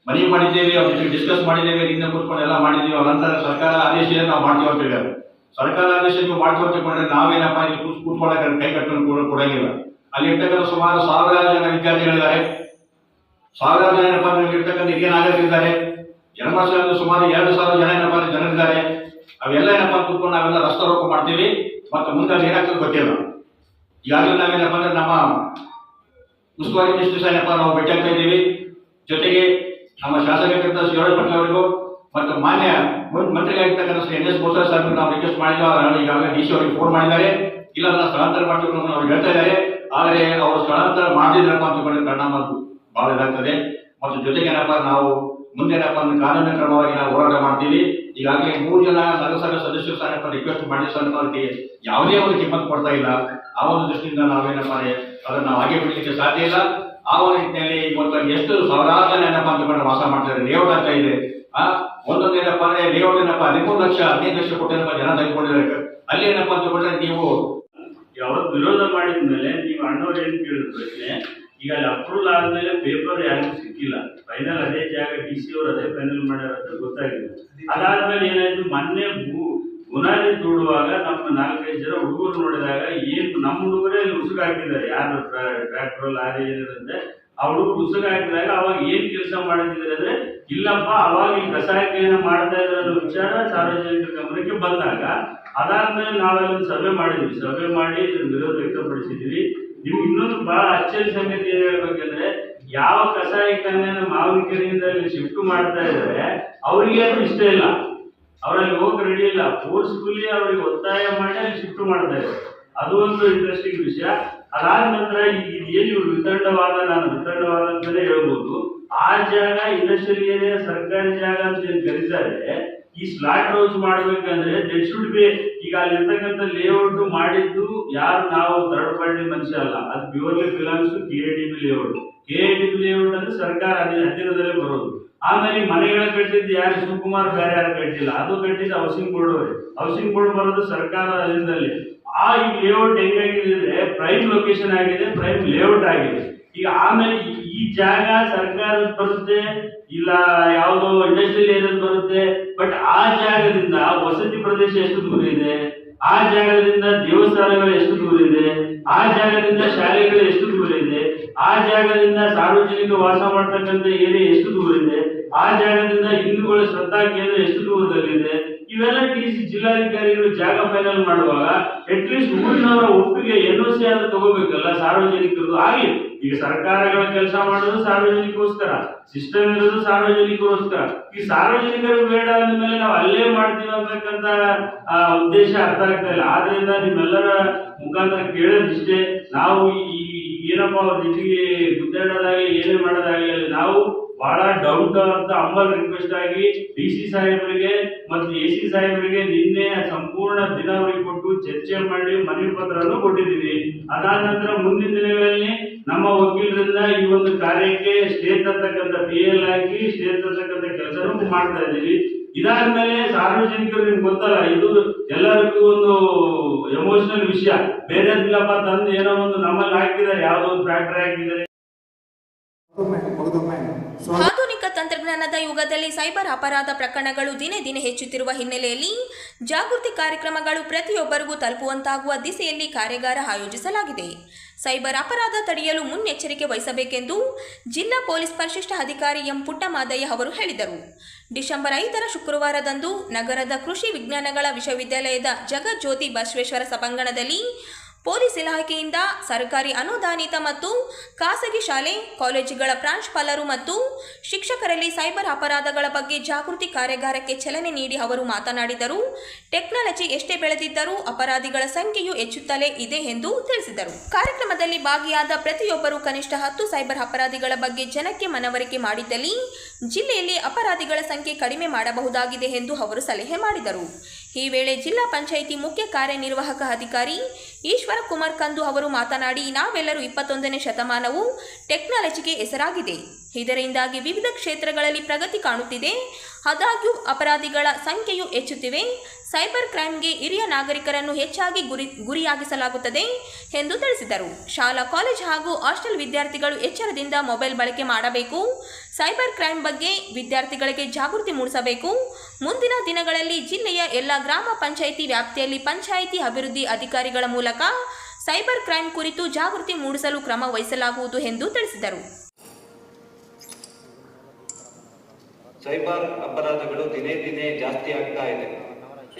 ಮನವಿ ಮಾಡಿದ್ದೇವೆ, ಅವ್ರ ಜೊತೆ ಡಿಸ್ಕಸ್ ಮಾಡಿದ್ದೇವೆ, ನಿನ್ನೆ ಕೂತ್ಕೊಂಡು ಎಲ್ಲ ಮಾಡಿದ್ದೀವಿ, ಅವ್ರ ನಂತರ ಸರ್ಕಾರ ಆದೇಶ ನಾವು ಮಾಡ್ತೀವಿ ಅಂತ ಹೇಳಿದ್ದಾರೆ. ಸರ್ಕಾರ ಆದೇಶ ನೀವು ಮಾಡ್ತೀವಿ ಅಂತ ಕೊಂಡ್ರೆ ನಾವೇನಪ್ಪ ಇಲ್ಲಿ ಕೂತ್ ಕೂತ್ಕೊಳ್ಳೋಕೆ ಕೈ ಕಟ್ಟಲು ಕೂಡ ಕೊಡಂಗಿಲ್ಲ. ಅಲ್ಲಿ ಇರ್ತಕ್ಕಂಥ ಸುಮಾರು ಸಾವಿರಾರು ಜನ ವಿದ್ಯಾರ್ಥಿಗಳಿದ್ದಾರೆ. ಸಾವಿರಾರು ಜನ ಏನಪ್ಪ ಇರ್ತಕ್ಕಂಥ ಹಿರಿಯ ನಾಗರಿಕರಿದ್ದಾರೆ. ಜನಮಾಸದಲ್ಲಿ ಸುಮಾರು ಎರಡು ಸಾವಿರ ಜನ ಏನಪ್ಪ ಜನರಿದ್ದಾರೆ. ಅವೆಲ್ಲ ಏನಪ್ಪ ಕೂತ್ಕೊಂಡು ನಾವೆಲ್ಲ ರಸ್ತಾರೋಪ ಮಾಡ್ತೀವಿ. ಮತ್ತು ಮುಂದೆ ಏನಾಗ್ತದೆ ಗೊತ್ತಿಲ್ಲ. ಈಗಾಗಲೇ ನಾವೇನಪ್ಪ ಅಂದ್ರೆ ನಮ್ಮ ಉಸ್ತುವಾರಿ ಮಿನಿಸ್ಟರ್ ಏನಪ್ಪ ನಾವು ಭೇಟಿ ಆಗ್ತಾ ಇದ್ದೀವಿ. ಜೊತೆಗೆ ನಮ್ಮ ಶಾಸಕರಿದ್ದ ಶಿವರಾಜ್ ಪಟೇಲ್ ಅವರಿಗೂ ಮತ್ತು ಮಾನ್ಯ ಮುನ್, ಮಂತ್ರಿಗಳಾಗಿರ್ತಕ್ಕಂಥ ಎನ್ ಎಸ್ ಬೋಸರಾಜ್ ಸರ್ ನಾವು ರಿಕ್ವೆಸ್ಟ್ ಮಾಡಿಲ್ಲ ಈಗಾಗಲೇ ಡಿ ಸಿ ಅವರಿಗೆ ಫೋನ್ ಮಾಡಿದ್ದಾರೆ. ಇಲ್ಲ ಅದನ್ನ ಸ್ಥಳಾಂತರ ಮಾಡ್ತೀವಿ ಅವ್ರು ಹೇಳ್ತಾ ಇದ್ದಾರೆ. ಆದರೆ ಅವರು ಸ್ಥಳಾಂತರ ಮಾಡಿದ್ರಪ್ಪ ಅಂತಕೊಂಡ್ರೆ ಪರಿಣಾಮ ಬಹಳ ಇದಾಗ್ತದೆ. ಮತ್ತು ಜೊತೆಗೆ ಏನಪ್ಪ, ನಾವು ಮುಂದೆ ಏನಪ್ಪ ಅಂದ್ರೆ ಕಾನೂನು ಕ್ರಮವಾಗಿ ನಾವು ಹೋರಾಟ ಮಾಡ್ತೀವಿ. ಈಗಾಗಲೇ ಮೂರು ಜನ ನಗರಸಭೆ ಸದಸ್ಯರು ಸಹ ರಿಕ್ವೆಸ್ಟ್ ಮಾಡಿ ಸಹ ಯಾವುದೇ ಒಂದು ಕಿಮ್ಮತ್ ಕೊಡ್ತಾ ಇಲ್ಲ. ಆ ಒಂದು ದೃಷ್ಟಿಯಿಂದ ನಾವೇನಪ್ಪ ಅದನ್ನ ನಾವು ಹಾಗೆ ಬಿಡಲಿಕ್ಕೆ ಸಾಧ್ಯ ಇಲ್ಲ. ಆ ಒಂದು ನಿಟ್ಟಿನಲ್ಲಿ ಇವತ್ತು ಎಷ್ಟು ಸಾವಿರಾರು ಜನ ಏನಪ್ಪ ಅಂತಕೊಂಡು ವಾಸ ಮಾಡ್ತಾರೆ ಲೇಔಟ್ ಆಗ್ತಾ ಇದೆ. ಆ, ಒಂದೊಂದು ಏನಪ್ಪ ಅಂದ್ರೆ ಲೇಔಟ್ ಏನಪ್ಪ, ಹದಿಮೂರು ಲಕ್ಷ, ಹದಿನೈದು ಲಕ್ಷ ಕೊಟ್ಟು ಜನ ತೆಗೆದುಕೊಂಡಿದ್ದಾರೆ. ಅಲ್ಲಿ ಏನಪ್ಪ ಅಂತಕೊಂಡ್ರೆ ನೀವು ಯಾವ ವಿರೋಧ ಮಾಡಿದ ಮೇಲೆ ನೀವು ಅಣ್ಣವ್ರು ಏನು ಕೇಳಿದ ಈಗ ಅಲ್ಲಿ ಅಪ್ರೂವಲ್ ಆದ್ಮೇಲೆ ಪೇಪರ್ ಯಾರಿಗೂ ಸಿಕ್ಕಿಲ್ಲ. ಫೈನಲ್ ಅದೇ ಜಾಗ ಡಿ ಸಿ ಅವರು ಅದೇ ಫೈನಲ್ ಮಾಡ್ಯಾರ ಅಂತ ಗೊತ್ತಾಗಿದೆ. ಅದಾದ್ಮೇಲೆ ಏನಾಯ್ತು, ಮೊನ್ನೆ ಭೂ ಬುನಾದಿ ತೋಡುವಾಗ ನಮ್ಮ ನಾಲ್ಕೈದು ಜನ ಹುಡುಗರು ನೋಡಿದಾಗ ಏನ್ ನಮ್ಮ ಹುಡುಗರೇ ಉಸುಕು ಹಾಕಿದ್ದಾರೆ. ಯಾರು ಟ್ರ್ಯಾಕ್ಟರ್ ಲಾರಿ ಏನಿರುತ್ತೆ ಆ ಹುಡುಗರು ಉಸುಕು ಹಾಕಿದಾಗ ಅವಾಗ ಏನ್ ಕೆಲಸ ಮಾಡ್ತಿದ್ದಾರೆ ಅಂದ್ರೆ, ಇಲ್ಲಪ್ಪ, ಅವಾಗ ಈ ಕಸಾಯಕೆಯನ್ನ ಮಾಡ್ತಾ ಇದ್ರ ಅನ್ನೋ ವಿಚಾರ ಸಾರ್ವಜನಿಕರ ಗಮನಕ್ಕೆ ಬಂದಾಗ ಅದಾದ್ಮೇಲೆ ನಾವೆಲ್ಲ ಸರ್ವೆ ಮಾಡಿದ್ವಿ. ಸರ್ವೆ ಮಾಡಿ ಇದ್ರ ವಿರೋಧ ವ್ಯಕ್ತಪಡಿಸಿದ್ವಿ. ನೀವು ಇನ್ನೊಂದು ಬಹಳ ಅಚ್ಚರಿ ಸಂಗತಿ ಏನ್ ಹೇಳ್ಬೇಕಂದ್ರೆ, ಯಾವ ಕಸಾಯಿಖಾನೆನ ಮಾವಿನ ಕೆರೆಯಿಂದ ಶಿಫ್ಟ್ ಮಾಡ್ತಾ ಇದ್ದಾರೆ ಅವರಿಗೆ ಇಷ್ಟ ಇಲ್ಲ. ಅವರಲ್ಲಿ ಹೋಗಕ್ ರೆಡಿ ಇಲ್ಲ. ಫೋರ್ಸ್ಫುಲಿ ಅವರಿಗೆ ಒತ್ತಾಯ ಮಾಡಿ ಅಲ್ಲಿ ಶಿಫ್ಟ್ ಮಾಡ್ತಾ ಇದ್ದಾರೆ. ಅದು ಒಂದು ಇಂಟ್ರೆಸ್ಟಿಂಗ್ ವಿಷಯ. ಅದಾದ ನಂತರ ಏನು ಇವರು ವಿತಂಡವಾದ ನಾನು ವಿತಂಡವಾದ ಅಂತಲೇ ಹೇಳ್ಬೋದು. ಆ ಜಾಗ ಇಂಡಸ್ಟ್ರಿಯಲ್ ಏರಿಯಾ ಸರ್ಕಾರಿ ಜಾಗ ಅಂತ ಏನು ಕರೀತಾರೆ, ಈ ಸ್ಲಾಟ್ ಹೌಸ್ ಮಾಡ್ಬೇಕಂದ್ರೆ ದಟ್ ಶುಡ್ ಬಿ ಈಗ ಅಲ್ಲಿರ್ತಕ್ಕಂಥ ಲೇಔಟ್ ಮಾಡಿದ್ದು ಯಾರು? ನಾವು ಥರ್ಡ್ ಪಾರ್ಟಿ ಮನುಷ್ಯ ಅಲ್ಲ. ಅದು purely belongs K A D B layout K D B layout ಅಂದ್ರೆ ಸರ್ಕಾರ ಅದೇ ಹತ್ತಿರದಲ್ಲೇ ಬರೋದು. ಆಮೇಲೆ ಮನೆಗಳ ಕಟ್ಟಿದ್ದು ಯಾರು? ಶಿವಕುಮಾರ್, ಬೇರೆ ಯಾರು ಕಟ್ಟಿಲ್ಲ. ಅದು ಕಟ್ಟಿದ್ದು ಹೌಸಿಂಗ್ ಬೋರ್ಡ್ ಹೌಸಿಂಗ್ ಬೋರ್ಡ್ ಬರೋದು ಸರ್ಕಾರ ಅಧೀನದಲ್ಲಿ ಆ ಈ ಲೇಔಟ್ ಹೆಂಗಾಗಿದೆ? ಪ್ರೈಮ್ ಲೊಕೇಶನ್ ಆಗಿದೆ ಪ್ರೈಮ್ ಲೇಔಟ್ ಆಗಿದೆ. ಈಗ ಆಮೇಲೆ ಈ- ಜಾಗ ಸರ್ಕಾರದ ಬರುತ್ತೆ, ಇಲ್ಲ ಯಾವುದೋ ಇಂಡಸ್ಟ್ರಿಯಲ್ ಏರಿಯಾ ಬರುತ್ತೆ ಬಟ್ ಆ ಜಾಗದಿಂದ ವಸತಿ ಪ್ರದೇಶ ಎಷ್ಟು ದೂರ ಇದೆ? ಆ ಜಾಗದಿಂದ ದೇವಸ್ಥಾನಗಳು ಎಷ್ಟು ದೂರ ಇದೆ? ಆ ಜಾಗದಿಂದ ಶಾಲೆಗಳು ಎಷ್ಟು ದೂರ ಇದೆ? ಆ ಜಾಗದಿಂದ ಸಾರ್ವಜನಿಕ ವಾಸ ಮಾಡ್ತಕ್ಕಂಥ ಏರಿಯಾ ಎಷ್ಟು ದೂರ ಇದೆ? ಆ ಜಾಗದಿಂದ ಹಿಂದೂಗಳ ಶ್ರದ್ಧಾ ಕೇಂದ್ರ ಎಷ್ಟು ದೂರದಲ್ಲಿದೆ? ಇವೆಲ್ಲ ಟಿ ಸಿ ಜಿಲ್ಲಾಧಿಕಾರಿಗಳು ಜಾಗ ಫೈನಲ್ ಮಾಡುವಾಗ ಅಟ್ಲೀಸ್ಟ್ ಊರಿನವರ ಒಪ್ಪಿಗೆ ಎನ್ ಒ ಸಿ ಅಂತ ತಗೋಬೇಕಲ್ಲ ಸಾರ್ವಜನಿಕರು ಆಗಲಿ ಈಗ ಸರ್ಕಾರಗಳ ಕೆಲಸ ಮಾಡೋದು ಸಾರ್ವಜನಿಕೋಸ್ಕರ ಸಿಸ್ಟಮ್ ಇರೋದು ಸಾರ್ವಜನಿಕರೋಸ್ಕರ ಈ ಸಾರ್ವಜನಿಕರು ಬೇಡ ಅಂದ್ಮೇಲೆ ನಾವು ಅಲ್ಲೇ ಮಾಡ್ತೀವಿ ಆ, ಉದ್ದೇಶ ಅರ್ಥ ಆಗ್ತಾ ಇಲ್ಲ. ಆದ್ರಿಂದ ನಿಮ್ಮೆಲ್ಲರ ಮುಖಾಂತರ ಕೇಳೋದಿಷ್ಟೇ. ನಾವು ಈ ಏನಪ್ಪ ಜೊತೆಗೆ ಗುದ್ದಾಡೋದಾಗಲಿ ಏನೇ ಮಾಡೋದಾಗಲಿ, ನಾವು ಬಹಳ ಡೌಟ್ ಅಂತ ಅಂಬಲ್ ರಿಕ್ವೆಸ್ಟ್ ಆಗಿ ಡಿ ಸಿ ಸಾಹೇಬರಿಗೆ ಮತ್ತು ಎ ಸಿ ಸಾಹೇಬರಿಗೆ ನಿನ್ನೆ ಸಂಪೂರ್ಣ ದಿನ ಕೊಟ್ಟು ಚರ್ಚೆ ಮಾಡಿ ಮನವಿ ಪತ್ರವನ್ನು ಕೊಟ್ಟಿದ್ದೀವಿ. ಅದಾದ ನಂತರ ಮುಂದಿನ ದಿನಗಳಲ್ಲಿ ನಮ್ಮ ವಕೀಲರಿಂದ ಈ ಒಂದು ಕಾರ್ಯಕ್ಕೆ ಸ್ಟೇ ತರ್ತಕ್ಕಂಥ ಪಿ ಎಲ್ ಹಾಕಿ ಸ್ಟೇ ತರ್ತಕ್ಕಂಥ ಕೆಲಸನೂ ಮಾಡ್ತಾ ಇದ್ದೀವಿ. ಇದಾದ್ಮೇಲೆ ಸಾರ್ವಜನಿಕರು ನಿಮ್ಗೆ ಗೊತ್ತಲ್ಲ, ಇದು ಎಲ್ಲರಿಗೂ ಒಂದು ಎಮೋಷನಲ್ ವಿಷಯ. ಬೇರೆ ಇಲ್ಲಪ್ಪ ತಂದು ಏನೋ ಒಂದು ನಮ್ಮಲ್ಲಿ ಹಾಕಿದ್ದಾರೆ. ಯಾವುದೋ ಒಂದು ಫ್ಯಾಕ್ಟರಿ ಹಾಕಿದ್ದಾರೆ. ಆಧುನಿಕ ತಂತ್ರಜ್ಞಾನದ ಯುಗದಲ್ಲಿ ಸೈಬರ್ ಅಪರಾಧ ಪ್ರಕರಣಗಳು ದಿನೇ ದಿನೇ ಹೆಚ್ಚುತ್ತಿರುವ ಹಿನ್ನೆಲೆಯಲ್ಲಿ ಜಾಗೃತಿ ಕಾರ್ಯಕ್ರಮಗಳು ಪ್ರತಿಯೊಬ್ಬರಿಗೂ ತಲುಪುವಂತಾಗುವ ದಿಸೆಯಲ್ಲಿ ಕಾರ್ಯಾಗಾರ ಆಯೋಜಿಸಲಾಗಿದೆ. ಸೈಬರ್ ಅಪರಾಧ ತಡೆಯಲು ಮುನ್ನೆಚ್ಚರಿಕೆ ವಹಿಸಬೇಕೆಂದು ಜಿಲ್ಲಾ ಪೊಲೀಸ್ ಪರಿಶಿಷ್ಟ ಅಧಿಕಾರಿ ಎಂ ಪುಟ್ಟಮಾದಯ್ಯ ಅವರು ಹೇಳಿದರು. ಡಿಸೆಂಬರ್ ಐದರ ಶುಕ್ರವಾರದಂದು ನಗರದ ಕೃಷಿ ವಿಜ್ಞಾನಗಳ ವಿಶ್ವವಿದ್ಯಾಲಯದ ಜಗಜ್ಯೋತಿ ಬಸವೇಶ್ವರ ಸಭಾಂಗಣದಲ್ಲಿ ಪೊಲೀಸ್ ಇಲಾಖೆಯಿಂದ ಸರ್ಕಾರಿ ಅನುದಾನಿತ ಮತ್ತು ಖಾಸಗಿ ಶಾಲೆ, ಕಾಲೇಜುಗಳ ಪ್ರಾಂಶುಪಾಲರು ಮತ್ತು ಶಿಕ್ಷಕರಲ್ಲಿ ಸೈಬರ್ ಅಪರಾಧಗಳ ಬಗ್ಗೆ ಜಾಗೃತಿ ಕಾರ್ಯಾಗಾರಕ್ಕೆ ಚಲನೆ ನೀಡಿ ಅವರು ಮಾತನಾಡಿದರು. ಟೆಕ್ನಾಲಜಿ ಎಷ್ಟೇ ಬೆಳೆದಿದ್ದರೂ ಅಪರಾಧಿಗಳ ಸಂಖ್ಯೆಯು ಹೆಚ್ಚುತ್ತಲೇ ಇದೆ ಎಂದು ತಿಳಿಸಿದರು. ಕಾರ್ಯಕ್ರಮದಲ್ಲಿ ಭಾಗಿಯಾದ ಪ್ರತಿಯೊಬ್ಬರು ಕನಿಷ್ಠ ಹತ್ತು ಸೈಬರ್ ಅಪರಾಧಿಗಳ ಬಗ್ಗೆ ಜನಕ್ಕೆ ಮನವರಿಕೆ ಮಾಡಿದ್ದಲ್ಲಿ ಜಿಲ್ಲೆಯಲ್ಲಿ ಅಪರಾಧಿಗಳ ಸಂಖ್ಯೆ ಕಡಿಮೆ ಮಾಡಬಹುದಾಗಿದೆ ಎಂದು ಅವರು ಸಲಹೆ ಮಾಡಿದರು. ಈ ವೇಳೆ ಜಿಲ್ಲಾ ಪಂಚಾಯಿತಿ ಮುಖ್ಯ ಕಾರ್ಯನಿರ್ವಾಹಕ ಅಧಿಕಾರಿ ಈಶ್ವರ ಕುಮಾರ್ ಕಂದು ಅವರು ಮಾತನಾಡಿ, ನಾವೆಲ್ಲರೂ ಇಪ್ಪತ್ತೊಂದನೇ ಶತಮಾನವು ಟೆಕ್ನಾಲಜಿಗೆ ಹೆಸರಾಗಿದೆ. ಇದರಿಂದಾಗಿ ವಿವಿಧ ಕ್ಷೇತ್ರಗಳಲ್ಲಿ ಪ್ರಗತಿ ಕಾಣುತ್ತಿದೆ. ಆದಾಗ್ಯೂ, ಅಪರಾಧಿಗಳ ಸಂಖ್ಯೆಯು ಹೆಚ್ಚುತ್ತಿವೆ. ಸೈಬರ್ ಕ್ರೈಮ್ಗೆ ಹಿರಿಯ ನಾಗರಿಕರನ್ನು ಹೆಚ್ಚಾಗಿ ಗುರಿ, ಗುರಿಯಾಗಿಸಲಾಗುತ್ತದೆ ಎಂದು ತಿಳಿಸಿದರು. ಶಾಲಾ, ಕಾಲೇಜ್ ಹಾಗೂ ಹಾಸ್ಟೆಲ್ ವಿದ್ಯಾರ್ಥಿಗಳು ಎಚ್ಚರದಿಂದ ಮೊಬೈಲ್ ಬಳಕೆ ಮಾಡಬೇಕು. ಸೈಬರ್ ಕ್ರೈಮ್ ಬಗ್ಗೆ ವಿದ್ಯಾರ್ಥಿಗಳಿಗೆ ಜಾಗೃತಿ ಮೂಡಿಸಬೇಕು. ಮುಂದಿನ ದಿನಗಳಲ್ಲಿ ಜಿಲ್ಲೆಯ ಎಲ್ಲ ಗ್ರಾಮ ಪಂಚಾಯಿತಿ ವ್ಯಾಪ್ತಿಯಲ್ಲಿ ಪಂಚಾಯಿತಿ ಅಭಿವೃದ್ಧಿ ಅಧಿಕಾರಿಗಳ ಮೂಲಕ ಸೈಬರ್ ಕ್ರೈಮ್ ಕುರಿತು ಜಾಗೃತಿ ಮೂಡಿಸಲು ಕ್ರಮ ವಹಿಸಲಾಗುವುದು ಎಂದು ತಿಳಿಸಿದರು. ಸೈಬರ್ ಅಪರಾಧಗಳು ದಿನೇ ದಿನೇ ಜಾಸ್ತಿ ಆಗ್ತಾ ಇದೆ.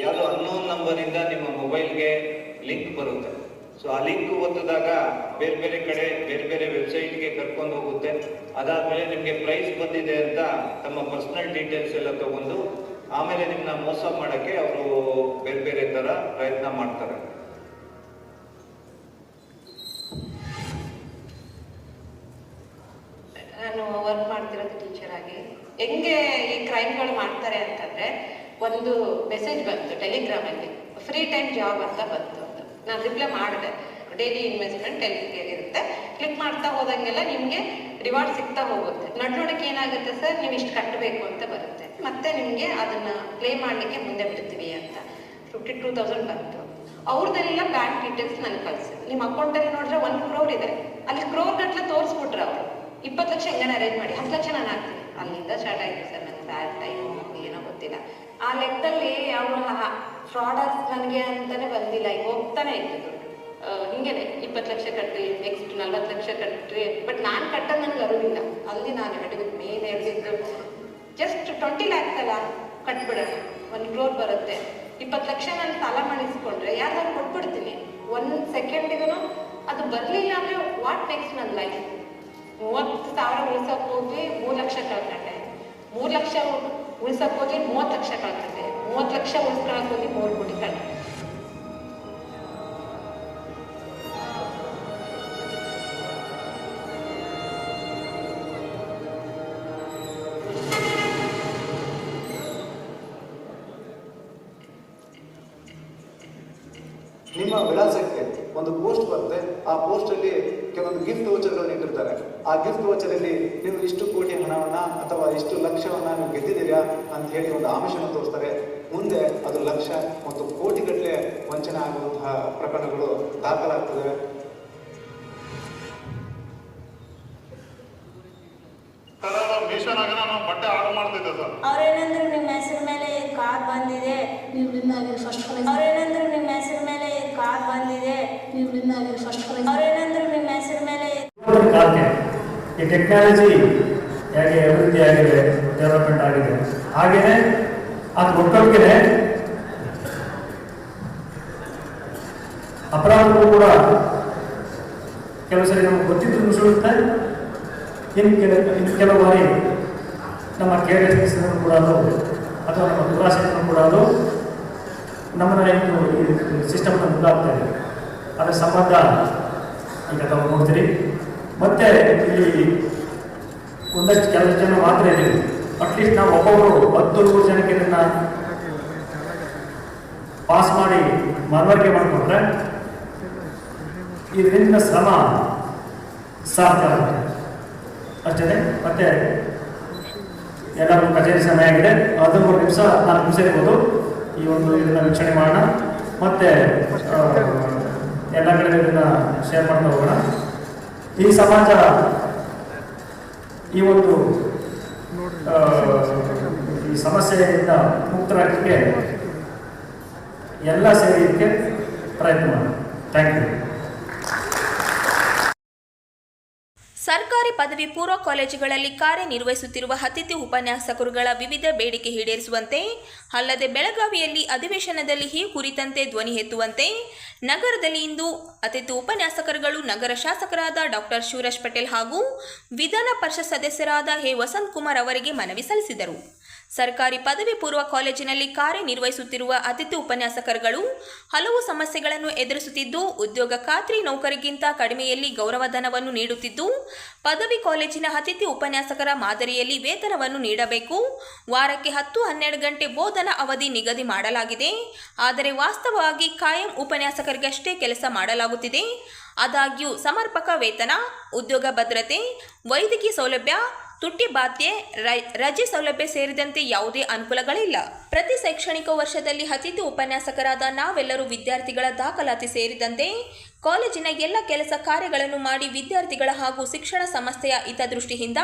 ಯಾವುದೋ ಅನ್ನೋನ್ ನಂಬರಿಂದ ನಿಮ್ಮ ಮೊಬೈಲ್ಗೆ ಲಿಂಕ್ ಬರುತ್ತೆ. ಸೊ ಆ ಲಿಂಕ್ ಒತ್ತಿದಾಗ ಬೇರೆ ಬೇರೆ ಕಡೆ, ಬೇರೆ ಬೇರೆ ವೆಬ್ಸೈಟ್ಗೆ ಕರ್ಕೊಂಡು ಹೋಗುತ್ತೆ. ಅದಾದ್ಮೇಲೆ ನಿಮಗೆ ಪ್ರೈಸ್ ಬಂದಿದೆ ಅಂತ ತಮ್ಮ ಪರ್ಸನಲ್ ಡೀಟೇಲ್ಸ್ ಎಲ್ಲ ತಗೊಂಡು, ಆಮೇಲೆ ನಿಮ್ಮನ್ನ ಮೋಸ ಮಾಡಕ್ಕೆ ಅವರು ಬೇರೆ ಬೇರೆ ತರ ಪ್ರಯತ್ನ ಮಾಡ್ತಾರೆ. ನಾನು ವರ್ಕ್ ಮಾಡ್ತಿರೋದು ಟೀಚರ್ ಆಗಿ. ಹೆಂಗೆ ಈ ಕ್ರೈಮ್ಗಳು ಮಾಡ್ತಾರೆ ಅಂತಂದ್ರೆ ಒಂದು ಮೆಸೇಜ್ ಬಂತು ಟೆಲಿಗ್ರಾಮಲ್ಲಿ ಫ್ರೀ ಟೈಮ್ ಜಾಬ್ ಅಂತ ಬಂತು ಅದು ನಾನು ರಿಪ್ಲೈ ಮಾಡಿದೆ. ಡೈಲಿ ಇನ್ವೆಸ್ಟ್ಮೆಂಟ್ ಇರುತ್ತೆ. ಕ್ಲಿಕ್ ಮಾಡ್ತಾ ಹೋದಂಗೆಲ್ಲ ನಿಮಗೆ ರಿವಾರ್ಡ್ ಸಿಗ್ತಾ ಹೋಗುತ್ತೆ. ನಡ್ನೋಡಕ್ಕೆ ಏನಾಗುತ್ತೆ ಸರ್ ನೀವು ಇಷ್ಟು ಕಟ್ಟಬೇಕು ಅಂತ ಬರುತ್ತೆ. ಮತ್ತೆ ನಿಮಗೆ ಅದನ್ನ ಪ್ಲೇ ಮಾಡಲಿಕ್ಕೆ ಮುಂದೆ ಬಿಡ್ತೀವಿ ಅಂತ. ಫಿಫ್ಟಿ ಟೂ ತೌಸಂಡ್ ಬಂತು. ಅವ್ರದ್ದೆಲ್ಲ ಬ್ಯಾಂಕ್ ಡೀಟೇಲ್ಸ್ ನನಗೆ ಕಳಿಸಿ ನಿಮ್ಮ ಅಕೌಂಟಲ್ಲಿ ನೋಡಿದ್ರೆ ಒಂದು ಕ್ರೋರ್ ಇದೆ. ಅಲ್ಲಿ ಕ್ರೋರ್ ಗಟ್ಟಲೆ ತೋರಿಸ್ಬಿಟ್ರೆ ಅವರು. ಇಪ್ಪತ್ತು ಲಕ್ಷ ಹೆಂಗಾನ ಅರೇಂಜ್ ಮಾಡಿ. ಹತ್ತು ಲಕ್ಷ ನಾನು ಹಾಕ್ತೀನಿ. ಅಲ್ಲಿಂದ ಸ್ಟಾರ್ಟ್ ಆಯಿತು ಸರ್ ನನ್ನ ಟೈಮ್ ಏನೋ ಗೊತ್ತಿಲ್ಲ. ಆ ಲೆಕ್ಕದಲ್ಲಿ ಅವರು ಫ್ರಾಡರ್ಸ್ ನನಗೆ ಅಂತಾನೆ ಬಂದಿಲ್ಲ. ಈಗ ಹೋಗ್ತಾನೆ ಇತ್ತು ಹಿಂಗೇನೆ ಇಪ್ಪತ್ತು ಲಕ್ಷ ಕಟ್ಟಿ ನೆಕ್ಸ್ಟ್ ನಲ್ವತ್ತು ಲಕ್ಷ ಕಟ್ಟ್ರಿ ಬಟ್ ನಾನು ಕಟ್ಟೋದು ನನಗೆ ಅರುವಿಲ್ಲ ಅಲ್ಲಿ ನಾನು ಹೇಳಿದ್ದು ಮೇನ್ ಹೇಳಿದ್ದು ಜಸ್ಟ್ ಟ್ವೆಂಟಿ ಲ್ಯಾಕ್ಸ್ ಅಲ್ಲ ಕಟ್ಬಿಡೋಣ. ಒಂದು ಕ್ರೋರ್ ಬರುತ್ತೆ. ಇಪ್ಪತ್ತು ಲಕ್ಷ ನಾನು ಸಾಲ ಮಾಡಿಸ್ಕೊಂಡ್ರೆ ಯಾರು ಕೊಟ್ಬಿಡ್ತೀನಿ. ಒಂದು ಸೆಕೆಂಡಿಗೂ ಅದು ಬರಲಿಲ್ಲ ಅಂದರೆ ವಾಟ್ ನೆಕ್ಸ್ಟ್ ನನ್ನ ಲೈಫ್ ಮೂವತ್ತು ಸಾವಿರ ಉಳಿಸೋಕೆ ಹೋಗಿ ಮೂರು ಲಕ್ಷ ಕಳ್ಕೊಂಡೆ ಮೂರು ಲಕ್ಷ ಉಳ್ಸಕ್ ಹೋಗಿ ಮೂವತ್ತು ಲಕ್ಷ ಕಳ್ಕೊಂಡೆ ಮೂವತ್ತು ಲಕ್ಷ ಉಳಿಸ್ಕೊಳಕ್ಕೆ ಹೋಗಿ ಮೂರು ಕೋಟಿ ಕಳ್ಕೊಂಡೆ ನಿಮ್ಮ ವಿಳಾಸಕ್ಕೆ ಒಂದು ಪೋಸ್ಟ್ ಬರುತ್ತೆ. ಆ ಪೋಸ್ಟ್ ಅಲ್ಲಿ ಕೆಲವೊಂದು ಗಿಫ್ಟ್ ವೋಚರ್ಗಳನ್ನು ಇಟ್ಟಿರ್ತಾರೆ ಆ ಗಿಫ್ಟ್ ವೋಚರಲ್ಲಿ ನೀವು ಇಷ್ಟು ಕೋಟಿ ಹಣವನ್ನ ಅಥವಾ ಇಷ್ಟು ಲಕ್ಷವನ್ನ ನೀವು ಗೆದ್ದಿದ್ದೀರಾ ಅಂತ ಹೇಳಿ ಒಂದು ಆಮಿಷವನ್ನು ತೋರಿಸ್ತಾರೆ. ಮುಂದೆ ಅದು ಲಕ್ಷ ಮತ್ತು ಕೋಟಿಗಟ್ಟಲೆ ವಂಚನೆ ಆಗುವಂತಹ ಪ್ರಕರಣಗಳು ದಾಖಲಾಗ್ತದೆ. ಟೆಕ್ನಾಲಜಿ ಹೇಗೆ ಅಭಿವೃದ್ಧಿ ಆಗಿದೆ ಡೆವಲಪ್ಮೆಂಟ್ ಆಗಿದೆ. ಹಾಗೆಯೇ ಅದು ಒಟ್ಟೊಟ್ಟಿಗೆ ಅಪರಾಧಗಳು ಕೂಡ ಕೆಲವು ಸರಿ ನಮ್ಗೆ ಗೊತ್ತಿದ್ದು ನುಸುಳುತ್ತೆ ಇನ್ನು ಕೆಲ ಇನ್ನು ಕೆಲವು ಬಾರಿ ನಮ್ಮ ಕೇರ್ಲೆಸ್ನೆಸ್ ಕೂಡ ಅದು, ಅಥವಾ ನಮ್ಮ ದುರಾಸೆಯನ್ನು ಕೂಡ ಅದು ನಮ್ಮನ್ನ ಈ ಸಿಸ್ಟಮ್ನ ಮುಂದಾಗ್ತಾ ಇದೆ. ಅದರ ಸಂಬಂಧ ಈಗ ತಾವು ನೋಡ್ತೀರಿ. ಮತ್ತೆ ಇಲ್ಲಿ ಒಂದಷ್ಟು ಕೆಲವು ಜನ ಮಾತ್ರ ಇದ್ದೀವಿ. ಅಟ್ಲೀಸ್ಟ್ ನಾವು ಒಬ್ಬೊಬ್ಬರು ಹತ್ತು ನೂರು ಜನಕ್ಕೆ ಇದನ್ನ ಪಾಸ್ ಮಾಡಿ ಮನವರಿಕೆ ಮಾಡಿಕೊಂಡ್ರೆ ಇದರಿಂದ ಶ್ರಮ ಸಾಧ್ಯ ಆಗುತ್ತೆ. ಅಷ್ಟೇ ಮತ್ತೆ ಎಲ್ಲರೂ ಕಚೇರಿ ಸಮಯ ಆಗಿದೆ. ಹದಿಮೂರು ನಿಮಿಷ ನಾಲ್ಕು ನಿಮಿಷ ಇರ್ಬೋದು. ಈ ಒಂದು ಇದನ್ನ ವೀಕ್ಷಣೆ ಮಾಡೋಣ. ಮತ್ತೆ ಎಲ್ಲ ಕಡೆ ಇದನ್ನ ಶೇರ್ ಮಾಡ್ತಾ ಹೋಗೋಣ. ಈ ಸಮಾಜ ಈ ಒಂದು ಈ ಸಮಸ್ಯೆಯಿಂದ ಮುಕ್ತರಾಗಲಿಕ್ಕೆ ಎಲ್ಲ ಸೇರಿದಕ್ಕೆ ಪ್ರಯತ್ನ ಮಾಡಿ ಥ್ಯಾಂಕ್ ಯು ಸರ್ಕಾರಿ ಪದವಿ ಪೂರ್ವ ಕಾಲೇಜುಗಳಲ್ಲಿ ಕಾರ್ಯನಿರ್ವಹಿಸುತ್ತಿರುವ ಅತಿಥಿ ಉಪನ್ಯಾಸಕರುಗಳ ವಿವಿಧ ಬೇಡಿಕೆ ಈಡೇರಿಸುವಂತೆ, ಅಲ್ಲದೆ ಬೆಳಗಾವಿಯಲ್ಲಿ ಅಧಿವೇಶನದಲ್ಲಿ ಈ ಕುರಿತಂತೆ ಧ್ವನಿ ಎತ್ತುವಂತೆ, ನಗರದಲ್ಲಿ ಇಂದು ಅತಿಥಿ ಉಪನ್ಯಾಸಕರುಗಳು ನಗರ ಶಾಸಕರಾದ ಡಾಕ್ಟರ್ ಶಿವರಾಜ್ ಪಟೇಲ್ ಹಾಗೂ ವಿಧಾನ ಪರಿಷತ್ ಸದಸ್ಯರಾದ ಎ. ವಸಂತ್ ಕುಮಾರ್ ಅವರಿಗೆ ಮನವಿ ಸಲ್ಲಿಸಿದರು. ಸರ್ಕಾರಿ ಪದವಿ ಪೂರ್ವ ಕಾಲೇಜಿನಲ್ಲಿ ಕಾರ್ಯನಿರ್ವಹಿಸುತ್ತಿರುವ ಅತಿಥಿ ಉಪನ್ಯಾಸಕರುಗಳು ಹಲವು ಸಮಸ್ಯೆಗಳನ್ನು ಎದುರಿಸುತ್ತಿದ್ದು, ಉದ್ಯೋಗ ಖಾತ್ರಿ ನೌಕರಿಗಿಂತ ಕಡಿಮೆಯಲ್ಲಿ ಗೌರವಧನವನ್ನು ನೀಡುತ್ತಿದ್ದು, ಪದವಿ ಕಾಲೇಜಿನ ಅತಿಥಿ ಉಪನ್ಯಾಸಕರ ಮಾದರಿಯಲ್ಲಿ ವೇತನವನ್ನು ನೀಡಬೇಕು. ವಾರಕ್ಕೆ ಹತ್ತು ಹನ್ನೆರಡು ಗಂಟೆ ಬೋಧನಾ ಅವಧಿ ನಿಗದಿ ಮಾಡಲಾಗಿದೆ. ಆದರೆ ವಾಸ್ತವವಾಗಿ ಕಾಯಂ ಉಪನ್ಯಾಸಕರಿಗಷ್ಟೇ ಕೆಲಸ ಮಾಡಲಾಗುತ್ತಿದೆ. ಆದಾಗ್ಯೂ ಸಮರ್ಪಕ ವೇತನ, ಉದ್ಯೋಗ ಭದ್ರತೆ, ವೈದ್ಯಕೀಯ ಸೌಲಭ್ಯ ತುಟ್ಟಿ ಬಾತ್ಯೆ ರಜೆ ಸೌಲಭ್ಯ ಸೇರಿದಂತೆ ಯಾವುದೇ ಅನುಕೂಲಗಳಿಲ್ಲ. ಪ್ರತಿ ಶೈಕ್ಷಣಿಕ ವರ್ಷದಲ್ಲಿ ಅತಿಥಿ ಉಪನ್ಯಾಸಕರಾದ ನಾವೆಲ್ಲರೂ ವಿದ್ಯಾರ್ಥಿಗಳ ದಾಖಲಾತಿ ಸೇರಿದಂತೆ ಕಾಲೇಜಿನ ಎಲ್ಲ ಕೆಲಸ ಕಾರ್ಯಗಳನ್ನು ಮಾಡಿ ವಿದ್ಯಾರ್ಥಿಗಳ ಹಾಗೂ ಶಿಕ್ಷಣ ಸಂಸ್ಥೆಯ ಹಿತದೃಷ್ಟಿಯಿಂದ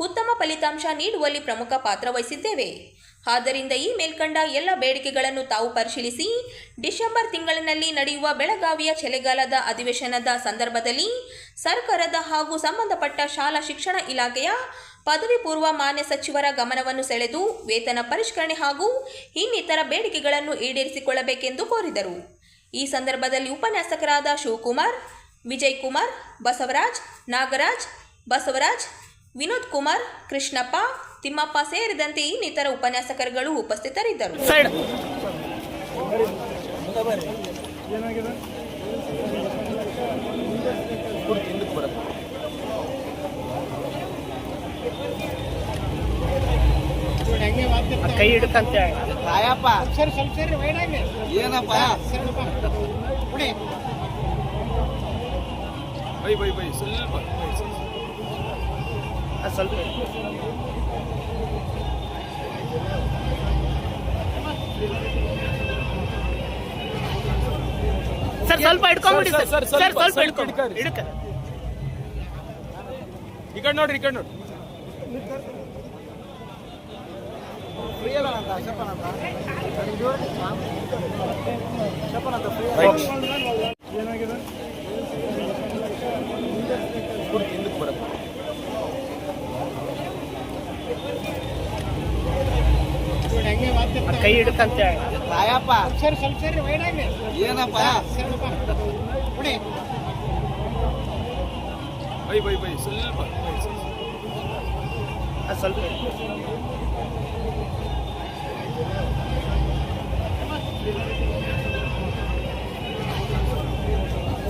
ಉತ್ತಮ ಫಲಿತಾಂಶ ನೀಡುವಲ್ಲಿ ಪ್ರಮುಖ ಪಾತ್ರ ವಹಿಸಿದ್ದೇವೆ. ಆದ್ದರಿಂದ ಈ ಮೇಲ್ಕಂಡ ಎಲ್ಲ ಬೇಡಿಕೆಗಳನ್ನು ತಾವು ಪರಿಶೀಲಿಸಿ, ಡಿಸೆಂಬರ್ ತಿಂಗಳಿನಲ್ಲಿ ನಡೆಯುವ ಬೆಳಗಾವಿಯ ಚಳಿಗಾಲದ ಅಧಿವೇಶನದ ಸಂದರ್ಭದಲ್ಲಿ ಸರ್ಕಾರದ ಹಾಗೂ ಸಂಬಂಧಪಟ್ಟ ಶಾಲಾ ಶಿಕ್ಷಣ ಇಲಾಖೆಯ ಪದವಿ ಪೂರ್ವ ಮಾನ್ಯ ಸಚಿವರ ಗಮನವನ್ನು ಸೆಳೆದು ವೇತನ ಪರಿಷ್ಕರಣೆ ಹಾಗೂ ಇನ್ನಿತರ ಬೇಡಿಕೆಗಳನ್ನು ಈಡೇರಿಸಿಕೊಳ್ಳಬೇಕೆಂದು ಕೋರಿದರು. ಈ ಸಂದರ್ಭದಲ್ಲಿ ಉಪನ್ಯಾಸಕರಾದ ಶಿವಕುಮಾರ್ ವಿಜಯ್ ಕುಮಾರ್ ಬಸವರಾಜ್, ನಾಗರಾಜ್, ಬಸವರಾಜ್ ವಿನೋದ್ ಕುಮಾರ್ ಕೃಷ್ಣಪ್ಪ ತಿಮ್ಮಪ್ಪ ಸೇರಿದಂತೆ ಇನ್ನಿತರ ಉಪನ್ಯಾಸಕರುಗಳು ಉಪಸ್ಥಿತರಿದ್ದರು. ಸೈಡ್. ಆ ಬೈ. ಬೈ ಬೈ ಸ್ವಲ್ಪ ಸರ್ ಸ್ವಲ್ಪ ಹಿಡ್ಕೊಂಬಿಡಿ ಸರ್ ಸರ್ ಸ್ವಲ್ಪ ಹಿಡ್ಕೊಂಡು ಹಿಡ್ಕ ಈ ಕಡೆ ನೋಡ್ರಿ ಈ ಕಡೆ ನೋಡ್ರಿ ಆ ಕೈ ಹಿಡ್ಕಂತ ಬೈ. ಬೈ ಬೈ ಸ್ವಲ್ಪ. ಸ್ವಲ್ಪ.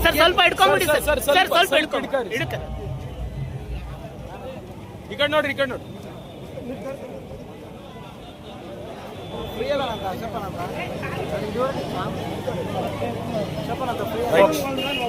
ಸರ್ ಸ್ವಲ್ಪ ಹಿಡ್ಕೊಂಬಿಡಿ ಸರ್ ಸರ್ ಸ್ವಲ್ಪ ಹಿಡ್ಕೊಂಡು ಹಿಡ್ಕ. ಈ ಕಡೆ ನೋಡ್ರಿ ಈ ಕಡೆ ನೋಡ್ರಿ. ಆ